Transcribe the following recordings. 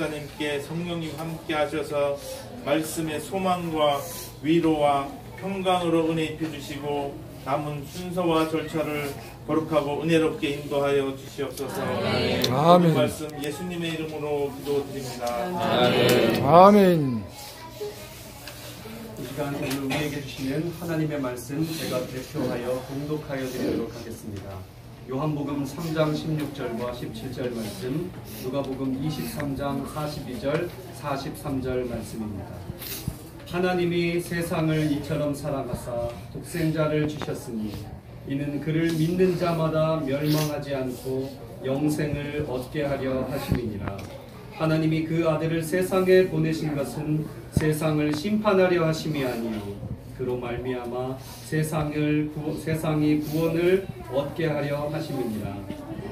목사님께 성령님 함께 하셔서 말씀의 소망과 위로와 평강으로 은혜 입혀 주시고 남은 순서와 절차를 거룩하고 은혜롭게 인도하여 주시옵소서. 아멘. 말씀 예수님의 이름으로 기도드립니다. 아멘. 이 시간 오늘 우리에게 주시는 하나님의 말씀 제가 대표하여 공독하여 드리도록 하겠습니다. 요한복음 3장 16절과 17절 말씀, 누가복음 23장 42절, 43절 말씀입니다. 하나님이 세상을 이처럼 사랑하사 독생자를 주셨으니 이는 그를 믿는 자마다 멸망하지 않고 영생을 얻게 하려 하심이니라. 하나님이 그 아들을 세상에 보내신 것은 세상을 심판하려 하심이 아니요 그로 말미암아 세상을 구, 세상이 구원을 얻게 하려 하심이니라.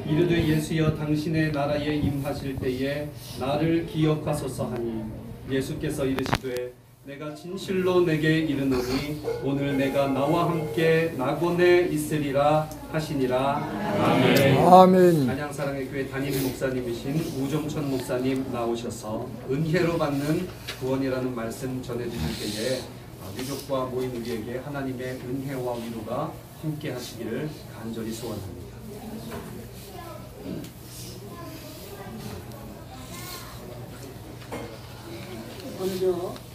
이르되 예수여 당신의 나라에 임하실 때에 나를 기억하소서 하니 예수께서 이르시되 내가 진실로 내게 이르노니 오늘 내가 나와 함께 낙원에 있으리라 하시니라. 아멘. 아멘. 안양 사랑의 교회 담임 목사님이신 우종천 목사님 나오셔서 은혜로 받는 구원이라는 말씀 전해 주실 때에 유족과 모인 우리에게 하나님의 은혜와 위로가 함께 하시기를 간절히 소원합니다. 먼저